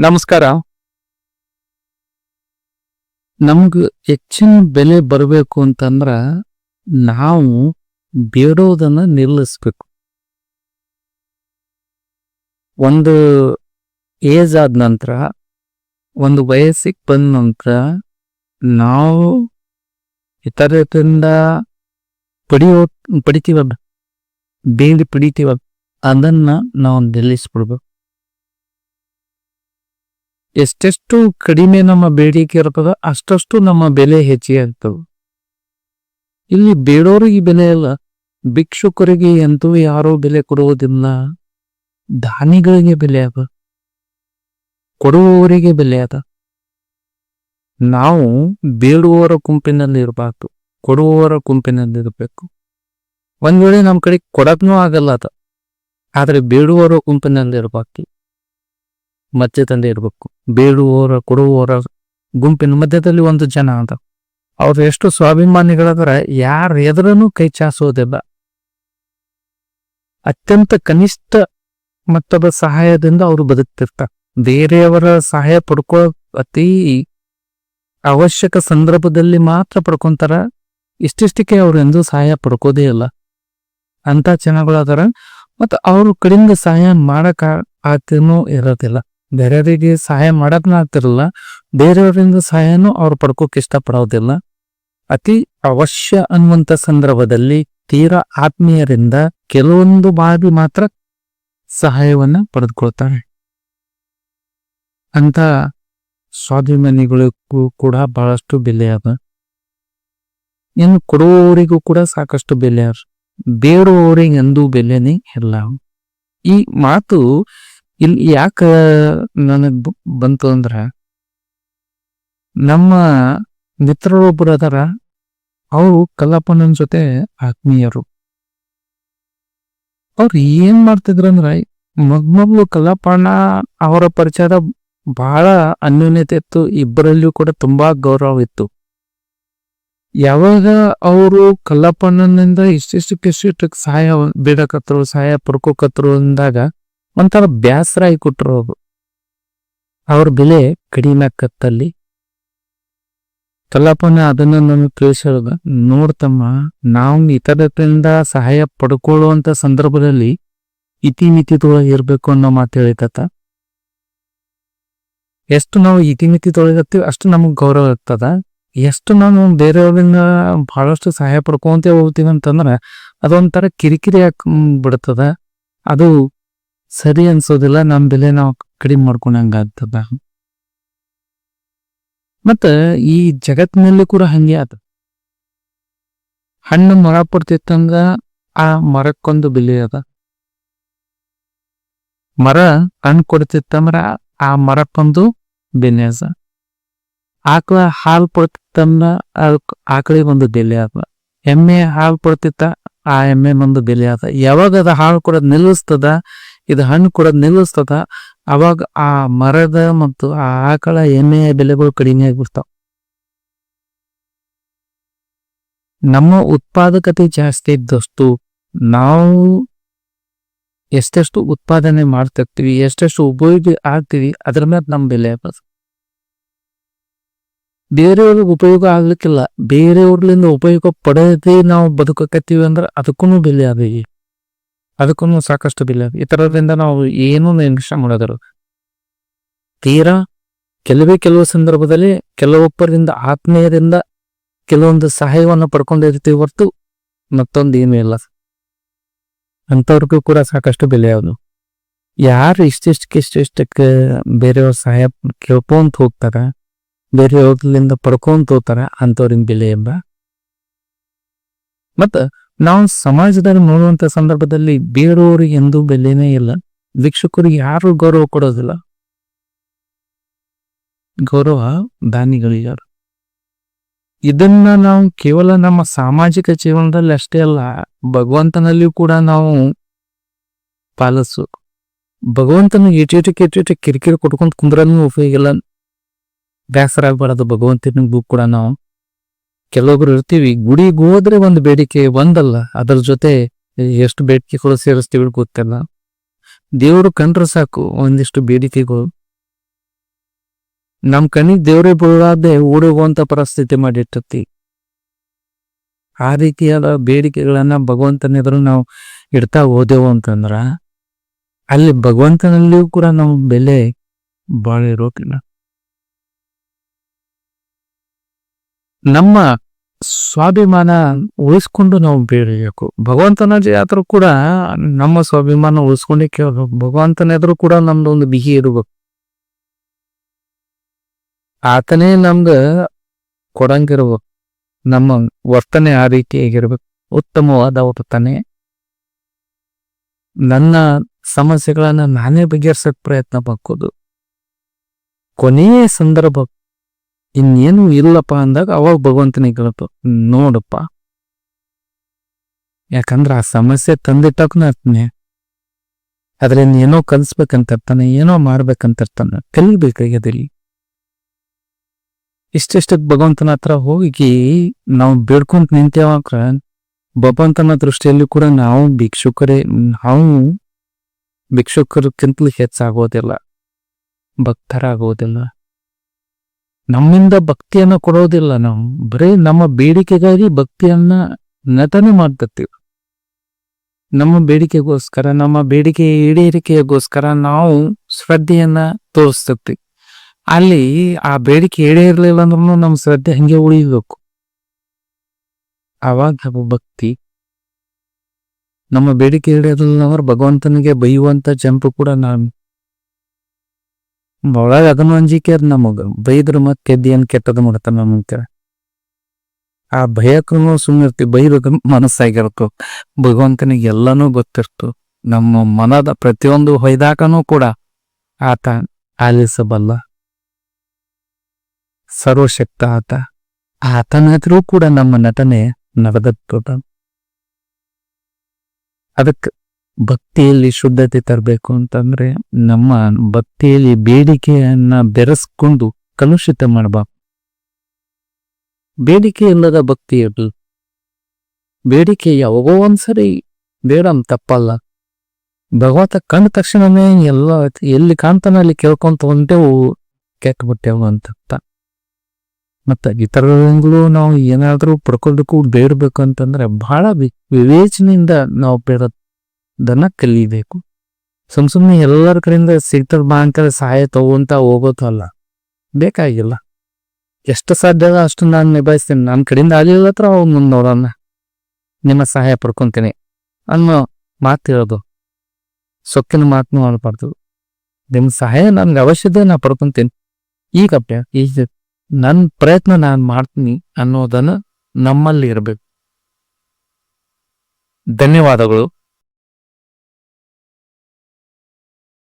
ನಮಸ್ಕಾರ. ನಮ್ಗೆ ಹೆಚ್ಚಿನ ಬೆಲೆ ಬರಬೇಕು ಅಂತಂದ್ರ ನಾವು ಬೇಡೋದನ್ನ ನಿಲ್ಲಿಸ್ಬೇಕು. ಒಂದು ಏಜ್ ಆದ ನಂತರ, ಒಂದು ವಯಸ್ಸಿಗೆ ಬಂದ ನಂತರ ನಾವು ಇತರರಿಂದ ಪಡಿಯೋ, ಪಡಿತೀವ, ಬೇಡಿ ಪಡಿತೀವ, ಅದನ್ನ ನಾವು ನಿಲ್ಲಿಸ್ಬಿಡ್ಬೇಕು. ಎಷ್ಟೆಷ್ಟು ಕಡಿಮೆ ನಮ್ಮ ಬೇಡಿಕೆ ಇರ್ತದ ಅಷ್ಟಷ್ಟು ನಮ್ಮ ಬೆಲೆ ಹೆಚ್ಚಿಗೆ ಆಗ್ತದೆ. ಇಲ್ಲಿ ಬೇಡೋರಿಗೆ ಬೆಲೆ ಇಲ್ಲ ಭಿಕ್ಷುಕರಿಗೆ ಎಂತೂ ಯಾರೂ ಬೆಲೆ ಕೊಡುವುದಿಲ್ಲ. ದಾನಿಗಳಿಗೆ ಬೆಲೆ ಅದ, ಕೊಡುವವರಿಗೆ ಬೆಲೆ ಅದ. ನಾವು ಬೇಡುವವರ ಗುಂಪಿನಲ್ಲಿ ಇರಬಾರ್ದು, ಕೊಡುವವರ ಗುಂಪಿನಲ್ಲಿ ಇರಬೇಕು. ಒಂದ್ ವೇಳೆ ನಮ್ಮ ಕಡೆ ಕೊಡಕ್ನೂ ಆಗಲ್ಲ ಅದ, ಆದ್ರೆ ಬೇಡುವವರ ಗುಂಪಿನಲ್ಲಿ ಇರಬಾರ್ದು. ಮಧ್ಯದಲ್ಲಿ ಇರಬೇಕು. ಬೇಡುವವರ, ಕೊಡುವವರ ಗುಂಪಿನ ಮಧ್ಯದಲ್ಲಿ ಒಂದು ಜನ ಅಂತ ಅವ್ರು ಎಷ್ಟು ಸ್ವಾಭಿಮಾನಿಗಳಾದ್ರೆ ಯಾರ ಎದುರನ್ನು ಕೈ ಚಾಸೋದಿಲ್ಲ ಅತ್ಯಂತ ಕನಿಷ್ಠ ಮಟ್ಟದ ಸಹಾಯದಿಂದ ಅವರು ಬದುಕ್ತಿರ್ತಾರೆ ಬೇರೆಯವರ ಸಹಾಯ ಪಡ್ಕೋ, ಅತಿ ಅವಶ್ಯಕ ಸಂದರ್ಭದಲ್ಲಿ ಮಾತ್ರ ಪಡ್ಕೊಂತಾರ. ಇಷ್ಟಿಷ್ಟಕ್ಕೆ ಅವ್ರು ಎಂದೂ ಸಹಾಯ ಪಡ್ಕೋದೇ ಇಲ್ಲ. ಅಂತ ಜನಗಳಾದಾರ. ಮತ್ತ ಅವ್ರ ಕಡೆಯಿಂದ ಸಹಾಯ ಮಾಡಕ ಆಗ್ತಿನೂ ಇರೋದಿಲ್ಲ. ಬೇರೆಯವರಿಗೆ ಸಹಾಯ ಮಾಡಕ್ನ ಆಗ್ತಿರಲ್ಲ, ಬೇರೆಯವರಿಂದ ಸಹಾಯನೂ ಅವ್ರು ಪಡ್ಕೋಕ್ ಇಷ್ಟಪಡೋದಿಲ್ಲ. ಅತಿ ಅವಶ್ಯ ಅನ್ನುವಂತ ಸಂದರ್ಭದಲ್ಲಿ ತೀರಾ ಆತ್ಮೀಯರಿಂದ ಕೆಲವೊಂದು ಬಾರಿ ಮಾತ್ರ ಸಹಾಯವನ್ನ ಪಡೆದುಕೊಳ್ತಾರೆ. ಅಂತ ಸ್ವಾಭಿಮಾನಿಗಳಿಗೂ ಕೂಡ ಬಹಳಷ್ಟು ಬೆಲೆ ಅದ. ಇನ್ನು ಕೊಡುವವರಿಗೂ ಕೂಡ ಸಾಕಷ್ಟು ಬೆಲೆ ಬೇಡುವವರಿಗೆ ಎಂದೂ ಬೆಲೆನೇ ಇಲ್ಲ. ಈ ಮಾತು ಇಲ್ಲಿ ಯಾಕ ನನಗ್ ಬಂತು ಅಂದ್ರ ನಮ್ಮ ಮಿತ್ರರೊಬ್ಬರು ಅದಾರ, ಅವರು ಕಲ್ಲಪ್ಪನ ಜೊತೆ ಆತ್ಮೀಯರು. ಅವ್ರು ಏನ್ ಮಾಡ್ತಿದ್ರಂದ್ರ ಮೊದ್ಮೊದ್ಲು ಕಲ್ಲಪ್ಪಣ್ಣ ಅವರ ಪರಿಚಯದ ಬಹಳ ಅನ್ಯೋನ್ಯತೆ ಇತ್ತು, ಇಬ್ಬರಲ್ಲಿಯೂ ಕೂಡ ತುಂಬಾ ಗೌರವ ಇತ್ತು. ಯಾವಾಗ ಅವರು ಕಲ್ಲಪ್ಪಣ್ಣನಿಂದ ಇಷ್ಟಿಷ್ಟಕ್ಕಿಷ್ಟಿಷ್ಟಕ್ಕೆ ಸಹಾಯ ಬೇಡಕತ್ರು ಸಹಾಯ ಪಡ್ಕೋಕತ್ರು ಅಂದಾಗ ಒಂಥರ ಬ್ಯಾಸರ ಆಗಿ ಕೊಟ್ಟರು ಅವರು. ಅವ್ರ ಬೆಲೆ ಕಡಿಮೆ ಆಕತ್ತಲ್ಲಿ. ಕಲ್ಲಪ್ಪನ ಅದನ್ನ ನಾನು ತಿಳಿಸಿದ, ನೋಡ್ತಮ್ಮ, ನಾವು ಇತರರಿಂದ ಸಹಾಯ ಪಡ್ಕೊಳ್ಳುವಂತ ಸಂದರ್ಭದಲ್ಲಿ ಇತಿಮಿತಿದೊಳಗೆ ಇರಬೇಕು ಅನ್ನೋ ಮಾತು ಹೇಳಿತತ್ತ ಎಷ್ಟು ನಾವು ಇತಿಮಿತಿದೊಳಗತ್ತೀವಿ ಅಷ್ಟು ನಮಗ್ ಗೌರವ ಇರ್ತದ. ಎಷ್ಟು ನಾವು ಬೇರೆಯವರಿಂದ ಬಹಳಷ್ಟು ಸಹಾಯ ಪಡ್ಕೊಂತ ಹೋಗ್ತೀವಿ ಅಂತಂದ್ರ ಅದೊಂಥರ ಕಿರಿಕಿರಿ ಹಾಕ್ ಬಿಡ್ತದ. ಅದು ಸರಿ ಅನ್ಸೋದಿಲ್ಲ, ನಮ್ ಬೆಲೆ ನಾವು ಕಡಿಮೆ ಮಾಡ್ಕೊಂಡಂಗ ಆಗ್ತದ ಮತ್ತ ಈ ಜಗತ್ತಿನಲ್ಲಿ ಕೂಡ ಹಂಗೆ ಆತ. ಹಣ್ಣು ಮರ ಪಡ್ತಿತ್ತಂದ್ರ ಆ ಮರಕ್ಕೊಂದು ಬೆಲೆ ಅದ. ಮರ ಹಣ್ಣು ಕೊಡ್ತಿತ್ತಂದ್ರ ಆ ಮರಕ್ಕೊಂದು ಬೆಲೆ ಅದ. ಆಕಳ ಹಾಲು ಕೊಡ್ತಿತ್ತಂದ್ರ ಅದಕ್ ಆಕಳಿಗೆ ಒಂದು ಬೆಲೆ ಅದ. ಎಮ್ಮೆ ಹಾಲು ಪಡ್ತಿತ್ತ ಆ ಎಮ್ಮೆ ಒಂದು ಬೆಲೆ ಅದ. ಯಾವಾಗ ಅದ ಹಾಲು ಕೊಡೋದು ನಿಲ್ಲಿಸ್ತದ? ಇದು ಹಣ್ಣು ಕೊಡೋದ್ ನಿಲ್ಲಿಸ್ತದ ಅವಾಗ ಆ ಮರದ ಮತ್ತು ಆ ಆಕಳ ಎಮ್ಮೆಯ ಬೆಲೆಗಳು ಕಡಿಮೆ ಆಗ್ಬಿಡ್ತಾವ. ನಮ್ಮ ಉತ್ಪಾದಕತೆ ಜಾಸ್ತಿ ಇದ್ದಷ್ಟು ನಾವು ಎಷ್ಟೆಷ್ಟು ಉತ್ಪಾದನೆ ಮಾಡ್ತಿರ್ತೀವಿ, ಎಷ್ಟೆಷ್ಟು ಉಪಯೋಗ ಆಗ್ತೀವಿ, ಅದ್ರ ಮೇಲೆ ನಮ್ ಬೆಲೆ ಬರ್ತದೆ ಬೇರೆಯವ್ರಿಗೆ ಉಪಯೋಗ ಆಗ್ಲಿಕ್ಕಿಲ್ಲ. ಬೇರೆಯವ್ರಲಿಂದ ಉಪಯೋಗ ಪಡೆದೇ ನಾವು ಬದುಕಕತ್ತೀವಿ ಅಂದ್ರೆ ಅದಕ್ಕೂ ಬೆಲೆ ಅದ ಈಗ. ಅದಕ್ಕೂ ಸಾಕಷ್ಟು ಬೆಲೆ. ಈ ನಾವು ಏನೂ ನಿರೀಕ್ಷೆ ಮಾಡೋದರು ತೀರಾ ಕೆಲವೇ ಕೆಲವು ಸಂದರ್ಭದಲ್ಲಿ ಕೆಲವೊಬ್ಬರಿಂದ ಆತ್ಮೀಯರಿಂದ ಕೆಲವೊಂದು ಸಹಾಯವನ್ನು ಪಡ್ಕೊಂಡಿರ್ತೀವಿ ಹೊರತು ಮತ್ತೊಂದು ಏನೂ ಇಲ್ಲ. ಅಂಥವ್ರಿಗೂ ಕೂಡ ಸಾಕಷ್ಟು ಬೆಲೆ ಯಾವುದು. ಯಾರು ಇಷ್ಟಿಷ್ಟಕ್ಕೆ ಇಷ್ಟಿಷ್ಟಕ್ಕೆ ಬೇರೆಯವ್ರ ಸಹಾಯ ಕೇಳ್ಕೊಂತ ಹೋಗ್ತಾರ ಬೇರೆಯವ್ರಲಿಂದ ಪಡ್ಕೊಂತ ಹೋಗ್ತಾರ ಅಂಥವ್ರಿನ ಬೆಲೆ ಎಂಬ. ಮತ್ತ ನಾವು ಸಮಾಜದಲ್ಲಿ ನೋಡುವಂತ ಸಂದರ್ಭದಲ್ಲಿ ಬೇರೆಯವ್ರಿಗೆ ಎಂದೂ ಬೆಲೆನೇ ಇಲ್ಲ. ಭಿಕ್ಷುಕರಿಗೆ ಯಾರು ಗೌರವ ಕೊಡೋದಿಲ್ಲ. ಗೌರವ ದಾನಿಗಳಿಗಾರು ಇದನ್ನ ನಾವು ಕೇವಲ ನಮ್ಮ ಸಾಮಾಜಿಕ ಜೀವನದಲ್ಲಿ ಅಷ್ಟೇ ಅಲ್ಲ, ಭಗವಂತನಲ್ಲಿಯೂ ಕೂಡ ನಾವು ಪಾಲಿಸು. ಭಗವಂತನ ಏಟೇಟಕ್ಕೆ ಏಟೇಟ ಕಿರಿಕಿರಿ ಕೊಟ್ಕೊಂತ ಕುಂದ್ರೂ ಉಪಯೋಗ ಇಲ್ಲ ಬೇಸರ ಆಗ್ಬಾರ್ದು ಭಗವಂತನಿಗೂ ಕೂಡ ನಾವು. ಕೆಲವೊಬ್ರು ಇರ್ತೀವಿ, ಗುಡಿಗೆ ಹೋದ್ರೆ ಒಂದು ಬೇಡಿಕೆ ಒಂದಲ್ಲ, ಅದರ ಜೊತೆ ಎಷ್ಟು ಬೇಡಿಕೆಗಳು ಸೇರಿಸ್ತೀವಿ ಗೊತ್ತಿಲ್ಲ. ದೇವರು ಕಂಡ್ರೆ ಸಾಕು ಒಂದಿಷ್ಟು ಬೇಡಿಕೆಗಳು. ನಮ್ ಕಣ್ಣಿಗೆ ದೇವ್ರೇ ಬೀಳಾದೆ ಓಡೋಗುವಂತ ಪರಿಸ್ಥಿತಿ ಮಾಡಿಟ್ಟತಿ ಆ ರೀತಿಯಾದ ಬೇಡಿಕೆಗಳನ್ನ ಭಗವಂತನ ಎದುರು ನಾವು ಇಡ್ತಾ ಹೋದೆವು ಅಂತಂದ್ರ, ಅಲ್ಲಿ ಭಗವಂತನಲ್ಲಿಯೂ ಕೂಡ ನಾವು ಬೆಲೆ ಬಾಳ ಇರೋಕಿಲ್ಲ ನಮ್ಮ ಸ್ವಾಭಿಮಾನ ಉಳಿಸ್ಕೊಂಡು ನಾವು ಬೇರೆಯಬೇಕು ಭಗವಂತನ ಜಾತ್ರ ಕೂಡ ನಮ್ಮ ಸ್ವಾಭಿಮಾನ ಉಳಿಸ್ಕೊಂಡೇ ಕೇಳಬೇಕು ಭಗವಂತನ ಎದುರು ಕೂಡ ನಮ್ದು ಒಂದು ಬಿಗಿ ಇರಬೇಕು. ಆತನೇ ನಮ್ಗ ಕೊಡಂಗಿರ್ಬೇಕು. ನಮ್ಮ ವರ್ತನೆ ಆ ರೀತಿಯಾಗಿರ್ಬೇಕು. ಉತ್ತಮವಾದ ವರ್ತನೆ. ನನ್ನ ಸಮಸ್ಯೆಗಳನ್ನ ನಾನೇ ಬಗೆಹರಿಸಕ್ ಪ್ರಯತ್ನ ಪಕ್ಕೋದು ಕೊನೆಯ ಸಂದರ್ಭ ಇನ್ನೇನು ಇಲ್ಲಪ್ಪ ಅಂದಾಗ ಅವಾಗ ಭಗವಂತನಿಗೆ ಕೇಳಪ್ಪ ನೋಡಪ್ಪ. ಯಾಕಂದ್ರ ಆ ಸಮಸ್ಯೆ ತಂದಿಟ್ಟಕ್ಕೂ ಅರ್ಥನೆ ಅದ್ರಿಂದ ಏನೋ ಕಲಿಸ್ಬೇಕಂತಿರ್ತಾನೆ, ಏನೋ ಮಾಡ್ಬೇಕಂತಿರ್ತಾನೆ ಕಲಿಬೇಕಾಗ್ಯದಿಲ್ಲಿ ಇಷ್ಟಿಷ್ಟಕ್ಕೆ ಭಗವಂತನ ಹತ್ರ ಹೋಗಿ ನಾವು ಬೇಡ್ಕೊಂತ ನಿಂತೇವಾಕ್ರ ಭಗವಂತನ ದೃಷ್ಟಿಯಲ್ಲಿ ಕೂಡ ನಾವು ಭಿಕ್ಷುಕರೇ, ನಾವು ಭಿಕ್ಷುಕರಕ್ಕಿಂತಲೂ ಹೆಚ್ಚಾಗೋದಿಲ್ಲ, ಭಕ್ತರಾಗೋದಿಲ್ಲ. ನಮ್ಮಿಂದ ಭಕ್ತಿಯನ್ನ ಕೊಡೋದಿಲ್ಲ ನಾವು. ಬರೀ ನಮ್ಮ ಬೇಡಿಕೆಗಾಗಿ ಭಕ್ತಿಯನ್ನ ನಟನೆ ಮಾಡ್ತಿರ್ತೀವಿ ನಮ್ಮ ಬೇಡಿಕೆಗೋಸ್ಕರ, ನಮ್ಮ ಬೇಡಿಕೆ ಈಡೇರಿಕೆಗೋಸ್ಕರ ನಾವು ಶ್ರದ್ಧೆಯನ್ನ ತೋರಿಸ್ತಿರ್ತೀವಿ ಅಲ್ಲಿ ಆ ಬೇಡಿಕೆ ಈಡೇರಲಿಲ್ಲ ಅಂದ್ರೂ ನಮ್ಮ ಶ್ರದ್ಧೆ ಹಂಗೆ ಉಳಿಬೇಕು. ಅವಾಗ ಭಕ್ತಿ. ನಮ್ಮ ಬೇಡಿಕೆ ಈಡೇರಲಿಲ್ಲ ಅಂದ್ರೆ ಭಗವಂತನಿಗೆ ಬೈಯುವಂತ ಜಂಪು ಕೂಡ ನಾನು ಒಳಗ ಅದನ್ನು ಅಂಜಿಕೆ ಅದ್ ನಮಗ, ಬೈದ್ರ ಮತ್ ಕೆದ್ದಿ ಏನ್ ಕೆಟ್ಟದ ಮಾಡ್ತಾನ ನಮ್ಮಂತ ಆ ಭಯಕ್ಕೂ ಸುಮ್ಮನಿರ್ತೀವಿ ಬೈದ ಮನಸ್ಸಾಗಿರ್ತು ಭಗವಂತನಿಗೆ ಎಲ್ಲಾನು ಗೊತ್ತಿರ್ತು. ನಮ್ಮ ಮನದ ಪ್ರತಿಯೊಂದು ಹೊಯ್ದಾಕನೂ ಕೂಡ ಆತ ಆಲಿಸಬಲ್ಲ. ಸರ್ವಶಕ್ತ ಆತ. ಆತನ ಕೂಡ ನಮ್ಮ ನಟನೆ ನಡೆದತ್ತದ ಅದಕ್ಕೆ ಭಕ್ತಿಯಲ್ಲಿ ಶುದ್ಧತೆ ತರಬೇಕು ಅಂತಂದ್ರೆ ನಮ್ಮ ಭಕ್ತಿಯಲ್ಲಿ ಬೇಡಿಕೆಯನ್ನ ಬೆರೆಸ್ಕೊಂಡು ಕಲುಷಿತ ಮಾಡಬಾರ್ದು. ಬೇಡಿಕೆ ಇಲ್ಲದ ಭಕ್ತಿ ಇರಲಿ ಬೇಡಿಕೆ ಯಾವಾಗೋ ಒಂದ್ಸರಿ ಬೇಡ ತಪ್ಪಲ್ಲ. ಭಗವಂತ ಕಂಡ ತಕ್ಷಣನೇ ಎಲ್ಲ ಎಲ್ಲಿ ಕಾಣ್ತಾನ ಅಲ್ಲಿ ಕೇಳ್ಕೊಂತ ಒಂದೇವು ಕೆಟ್ಟ ಬಿಟ್ಟೆವು ಅಂತ ಮತ್ತ ಇತರರಿಂದಲೂ ನಾವು ಏನಾದ್ರೂ ಪಡ್ಕೊಳ್ಬೇಕು ಬೇಡಬೇಕು ಅಂತಂದ್ರೆ ಬಹಳ ವಿವೇಚನೆಯಿಂದ ನಾವು ಬೇಡದನ್ನ ಕಲಿಬೇಕು. ಸುಮ್ ಸುಮ್ನೆ ಎಲ್ಲರ ಕಡೆಯಿಂದ ಸಿಗ್ತದ ಬಾ ಸಹಾಯ ತಗೊಂತ ಹೋಗೋದು ಅಲ್ಲ. ಬೇಕಾಗಿಲ್ಲ. ಎಷ್ಟು ಸಾಧ್ಯ ಅಷ್ಟು ನಾನು ನಿಭಾಯಿಸ್ತೇನೆ. ನನ್ನ ಕಡೆಯಿಂದ ಆಗಲಿಲ್ಲ ಹತ್ರ ಅವ್ನು ನೋಡೋಣ ನಿಮ್ಮ ಸಹಾಯ ಪಡ್ಕೊಂತೀನಿ. ಅನ್ನೋ ಮಾತು ಹೇಳೋದು. ಸೊಕ್ಕಿನ ಮಾತನ್ನು ಮಾಡಬಾರ್ದು ನಿಮ್ಮ ಸಹಾಯ ನನ್ಗೆ ಅವಶ್ಯದ ನಾ ಪಡ್ಕೊತೀನಿ. ಈಗಪ್ಪ ಈಗ ನನ್ನ ಪ್ರಯತ್ನ ನಾನು ಮಾಡ್ತೀನಿ ಅನ್ನೋದನ್ನು ನಮ್ಮಲ್ಲಿ ಇರಬೇಕು. ಧನ್ಯವಾದಗಳು.